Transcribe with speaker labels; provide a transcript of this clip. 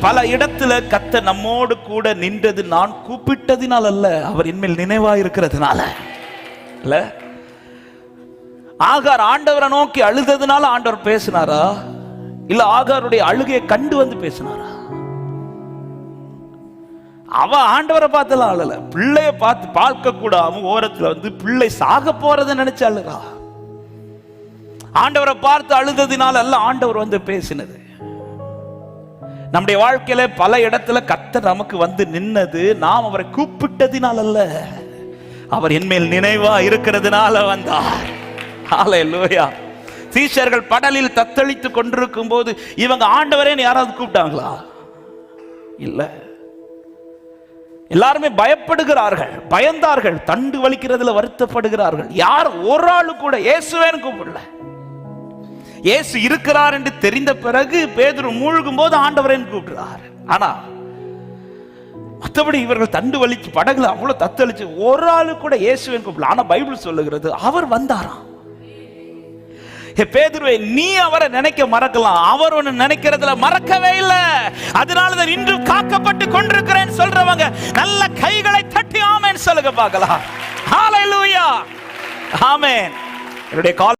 Speaker 1: பல இடத்துல கத்த நம்மோடு கூட நின்றது நான் கூப்பிட்டதினால் அல்ல அவர் என்மேல் நினைவா இருக்கிறதுனால இல்ல? ஆகார் ஆண்டவரை நோக்கி அழுததுனால ஆண்டவர் பேசினாரா? இல்ல ஆகாருடைய அழுகையை கண்டு வந்து பேசினாரா? அவ ஆண்டவரை பார்த்தலாம் அழல. பிள்ளைய பார்த்து பார்க்க கூடாம ஓரத்துல வந்து பிள்ளை சாக போறதை நினைச்சு அழுறா. ஆண்டவரை பார்த்து அழுததினால அல்ல ஆண்டவர் வந்து பேசினது. நம்முடைய வாழ்க்கையில பல இடத்துல கத்த நமக்கு வந்து நின்னது நாம் அவரை கூப்பிட்டதினால் அல்ல அவர் என்மேல் நினைவா இருக்கிறதுனால வந்தார். ஹalleluya சீஷர்கள் படலில் தத்தளித்து கொண்டிருக்கும் போது இவங்க ஆண்டவரேன்னு யாராவது கூப்பிட்டாங்களா? இல்ல. எல்லாருமே பயப்படுகிறார்கள் பயந்தார்கள் தண்டு வலிக்கிறதுல வருத்தப்படுகிறார்கள். யார் ஒரு ஆளு கூட இயேசுவேன்னு கூப்பிடல. இயேசு இருக்கிறார் என்று தெரிந்த பிறகு பேதுரு மூழ்கும் போது ஆண்டவரேன்னு கூப்பிடுறார் ஆனா மற்றபடி இவர்கள் தண்டு வலிச்சு படகுல அவ்வளவு தத்தளிச்சு ஒரு ஆளு கூட இயேசுவேன் கூப்பிடல. ஆனா பைபிள் சொல்லுகிறது அவர் வந்தாராம். பேதுருவை நீ அவரை நினைக்க மறக்கலாம். அவர் ஒன்னு நினைக்கிறதுல மறக்கவே இல்லை. அதனாலதான் இன்றும் காக்கப்பட்டு கொண்டிருக்கிறேன் சொல்றவங்க நல்ல கைகளை தட்டி ஆமேன் சொல்லுங்க பார்க்கலாம். ஹalleluya ஆமென் என்னுடைய கால்